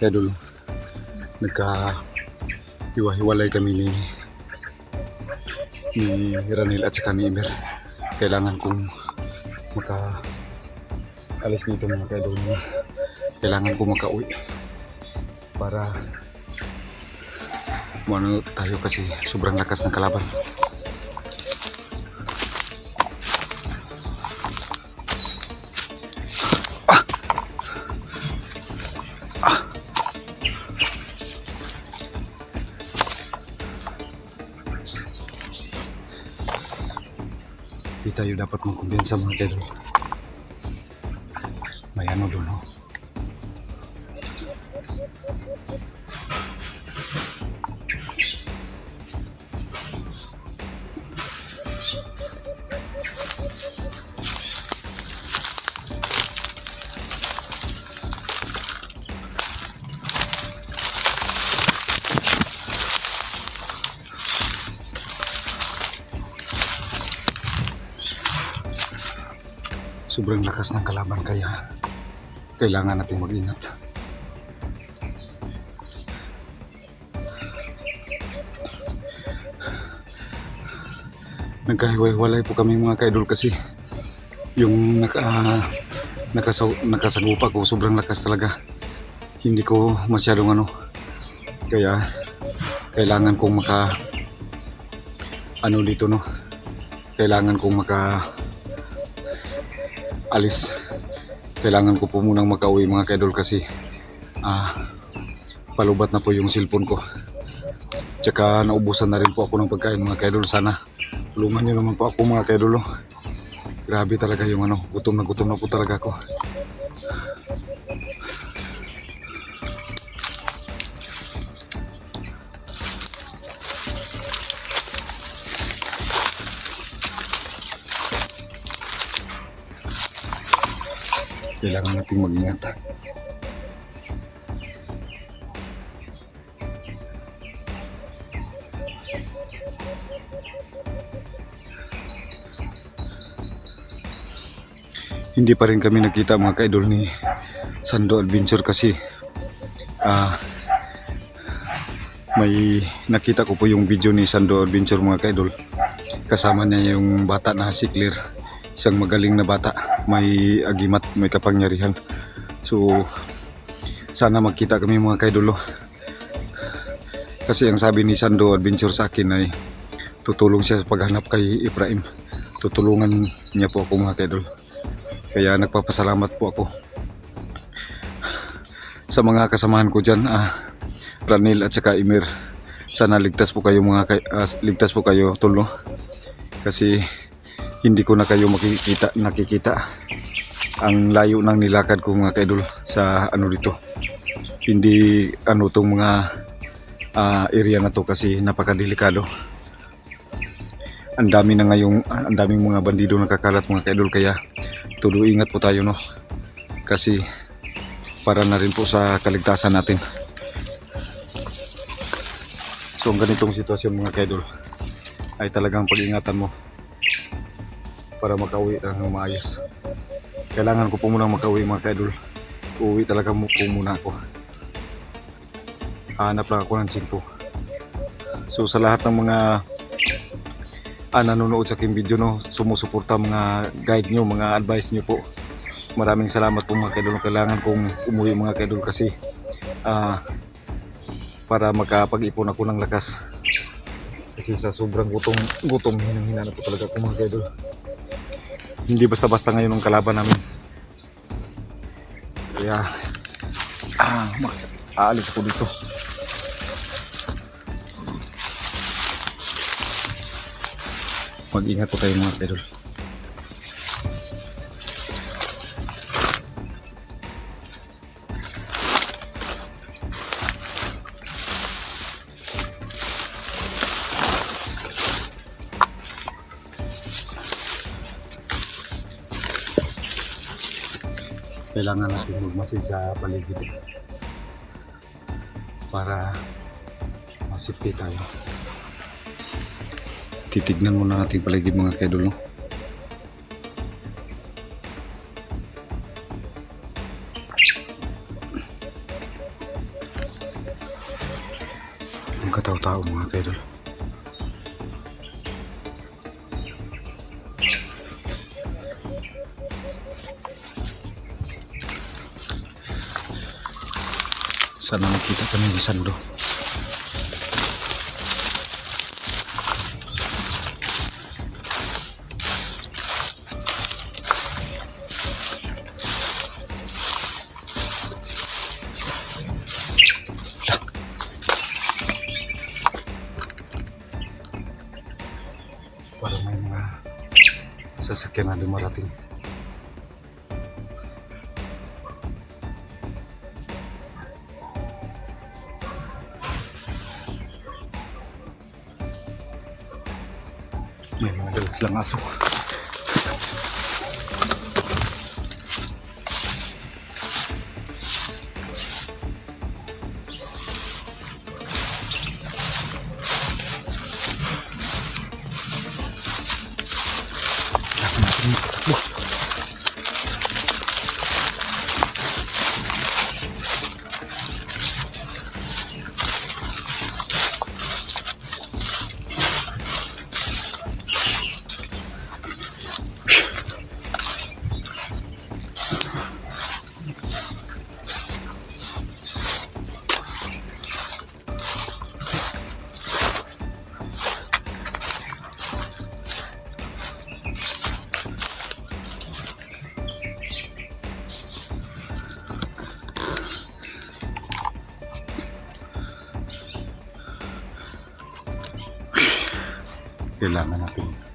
Mga kaidol, nagka hiwa-hiwalay kami ni ni Ranil at saka ni Imer. Kailangan kong maka alis nito mga kaidol. Kailangan kong makauwi para ano tayo kasi sobrang lakas ng kalaban. Tayo dapat magkumbiyansa mga kaidol. May ano doon, oh. Sobrang lakas ng kalaban kaya kailangan natin mag-ingat. Nagkahiwalay po kami mga kaidol kasi yung naka, nakasaw, nakasagupa ko sobrang lakas talaga. Hindi ko masyadong ano kaya kailangan kong maka ano dito no kailangan kong maka alis. Kailangan ko po munang makauwi mga kaidol kasi ah, palubat na po yung cellphone ko. Tsaka naubusan na rin po ako ng pagkain mga kaidol. Sana tulungan nyo naman po ako mga kaidol. oh. Grabe talaga yung ano, gutom na gutom na po talaga ako. Kailangan nating mag-ingat. Hindi pa rin kami nakita mga kaidol ni Sando Adventure kasi ah may nakita ko po yung video ni Sando Adventure mga kaidol. Kasama niya yung bata na si Clear. Isang magaling na bata. May agimat, may kapangyarihan. So, sana magkita kami mga kaidolo. Kasi ang sabi ni Sando Adventure sa akin ay tutulong siya sa paghanap kay Ibrahim. Tutulungan niya po ako mga kaidol. Kaya nagpapasalamat po ako sa mga kasamahan ko dyan, ah, Ranil at saka Imir. Sana ligtas po kayo mga kay- ah, ligtas po kayo tulo. Kasi hindi ko na kayo makikita nakikita ang layo ng nilakad ko mga kaidol sa ano dito. Hindi ano tong mga ah, area na to kasi napakadelikado. Ang dami na ngayong ang daming mga bandido nakakalat mga kaidol kaya tulo ingat po tayo no. Kasi para na rin po sa kaligtasan natin. So ang ganitong sitwasyon mga kaidol ay talagang pag-ingatan mo para makauwi ng maayos. Kailangan ko po muna makauwi mga kaidol. Uuwi talaga mo po muna ako. Hanap lang ako ng chimpo. So sa lahat ng mga ah, nanonood sa aking video no, sumusuporta mga guide nyo, mga advice nyo po. Maraming salamat po mga kaidol. Kailangan kong umuwi mga kaidol kasi ah, para makapag-ipon ako ng lakas. Kasi sa sobrang gutom, gutom, hinang-hina na po talaga ako mga kaidol. Hindi basta-basta ngayon ang kalaban namin. Kaya, ah, aalis ako dito. Mag-ingat po tayo mga kaidol. kailangan natin magmasid sa paligid. Para masipti tayo. Titignan muna natin paligid mga kaidol no? ang kataw-tao mga kaidol. Sana makita kami ni Sando. Para may dumarating. Dalas lang aso. Kailangan natin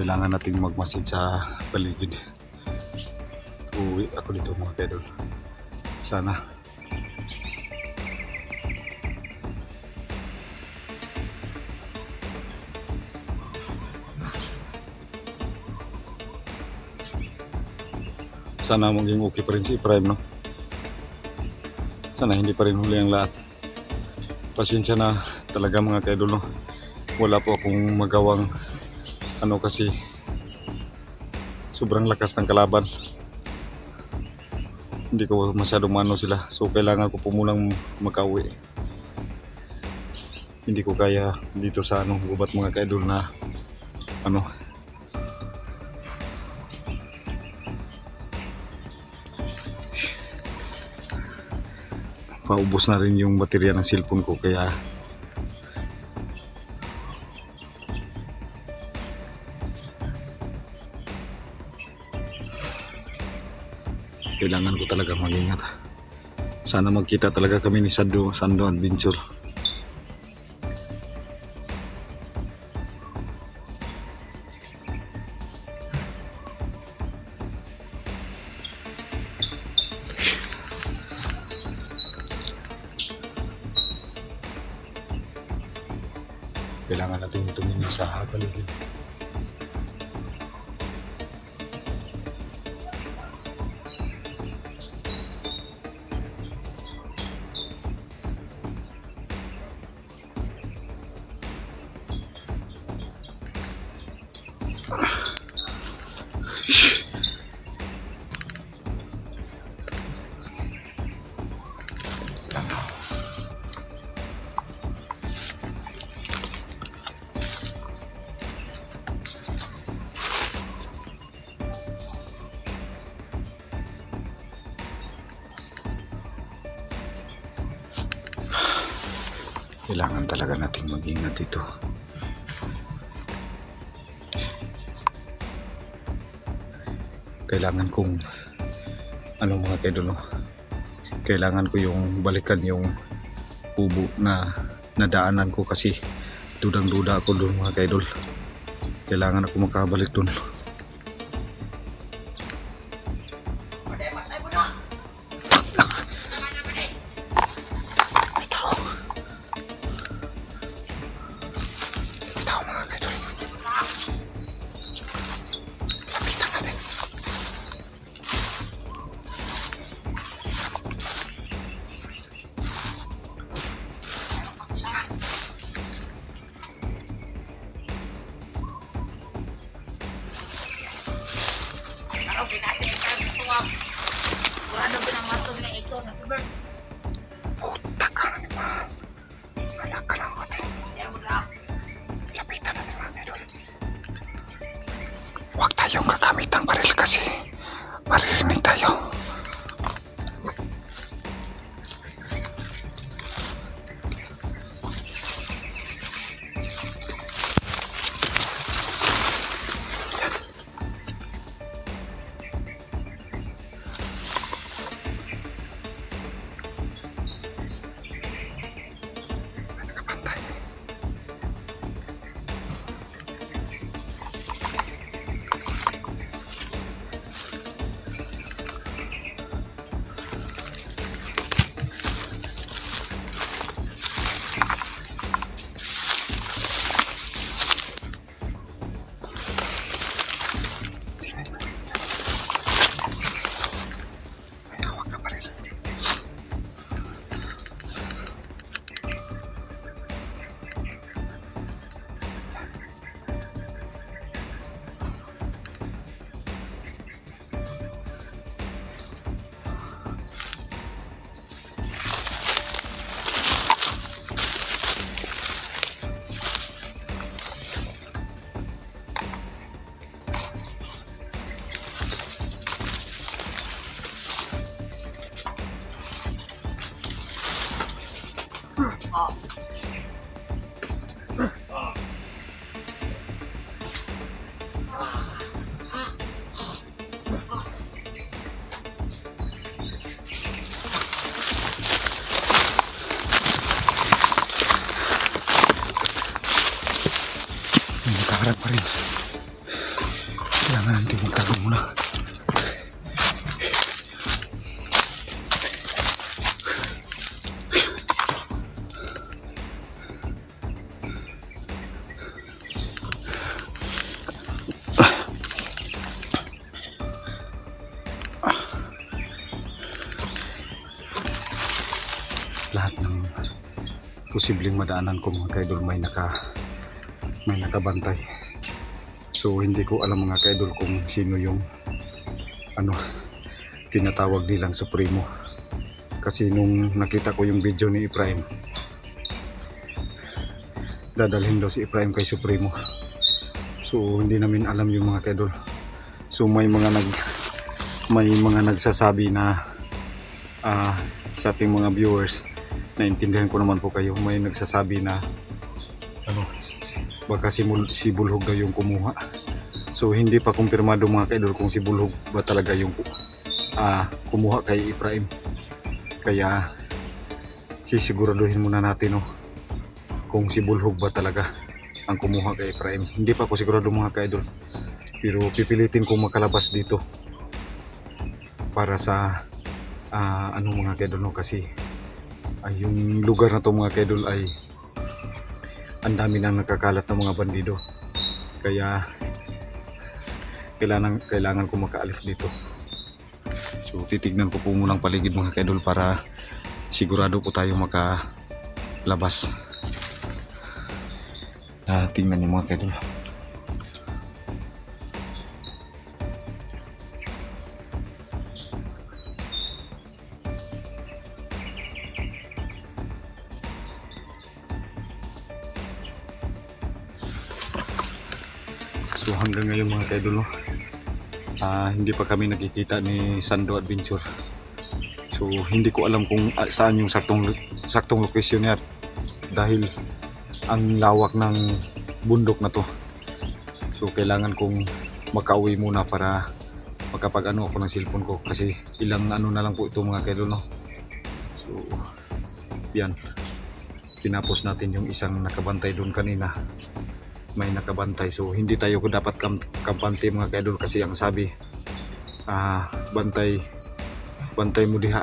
kailangan nating magmasid sa paligid. Uwi ako dito mga kaidol. Sana Sana maging okay pa rin si Prime, no? Sana hindi pa rin huli ang lahat. Pasensya na talaga mga kaidol? Wala po akong magawang ano kasi sobrang lakas ng kalaban. Hindi ko masyadong mano sila. So kailangan ko po munang makauwi. Hindi ko kaya dito sa ano, gubat mga kaidol na ano, paubos na rin yung baterya ng cellphone ko kaya kailangan ko talaga mag-ingat sana magkita talaga kami ni Sando, Sando Adventure kailangan natin tumingin sa paligid kailangan talaga nating mag-ingat dito kailangan kong ano mga kaidol no? kailangan ko yung balikan yung ubo na nadaanan ko kasi dudang duda ako doon mga kaidol kailangan ako makabalik doon tayong gagamit ng baril kasi maririnig tayo. Posibleng madaanan ko mga kaidol may naka may nakabantay. So hindi ko alam mga kaidol kung sino yung ano tinatawag nilang supremo. Kasi nung nakita ko yung video ni Ibrahim dadalhin daw si Ibrahim kay supremo. So hindi namin alam yung mga kaidol. So may mga nag may mga nagsasabi na ah, sa ating mga viewers naintindihan ko naman po kayo. May nagsasabi na ano baka si, Mul- si Bulhog daw yung kumuha. So hindi pa kumpirmado mga kaidol kung si Bulhog ba talaga yung ah, kumuha kay Ibrahim. Kaya sisiguraduhin muna natin no, kung si Bulhog ba talaga ang kumuha kay Ibrahim. Hindi pa ko sigurado mga kaidol. Pero pipilitin kong makalabas dito para sa ah, ano mga kaidol no kasi ay yung lugar na to mga kaidol ay ang dami nang nakakalat ng mga bandido. Kaya kailangan kailangan ko makaalis dito. So titignan ko po munang paligid mga kaidol para sigurado po tayo makalabas. Ah, tingnan niyo mga kaidol mga kaidol, no, ah, hindi pa kami nakikita ni Sando Adventure. So hindi ko alam kung ah, saan yung saktong saktong location niya dahil ang lawak ng bundok na to. So kailangan kong makauwi muna para makapag ano ako ng cellphone ko kasi ilang ano na lang po ito mga kaidol no. So yan. Pinapos natin yung isang nakabantay doon kanina may nakabantay. So hindi tayo ko dapat kam kampante mga kaidol kasi ang sabi ah bantay bantay mo diha.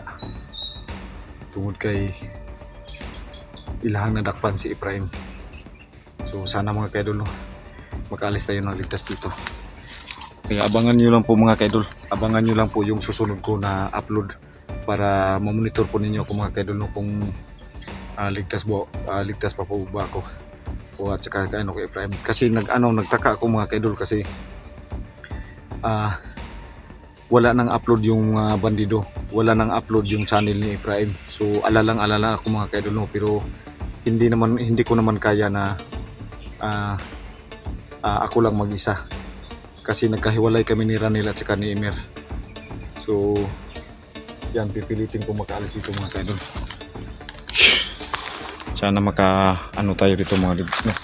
Tungod kay ilahang nadakpan si Ibrahim. So sana mga kaidol no makaalis tayo ng ligtas dito. Kaya abangan nyo lang po mga kaidol abangan nyo lang po yung susunod ko na upload para mamonitor po ninyo kung mga kaidol no kung ah, ligtas, bo, ah, ligtas pa po ba ako o at saka kay ano kay Ibrahim. Kasi nag ano nagtaka ako mga kaidol kasi ah wala nang upload yung mga bandido. Wala nang upload yung channel ni Ibrahim. So alalang alala ako mga kaidol no? Pero hindi naman hindi ko naman kaya na ah ah, ako lang mag-isa. Kasi nagkahiwalay kami ni Ranil at saka ni Emer. So yan pipilitin ko makaalis dito mga kaidol sana maka ano tayo dito mga lids no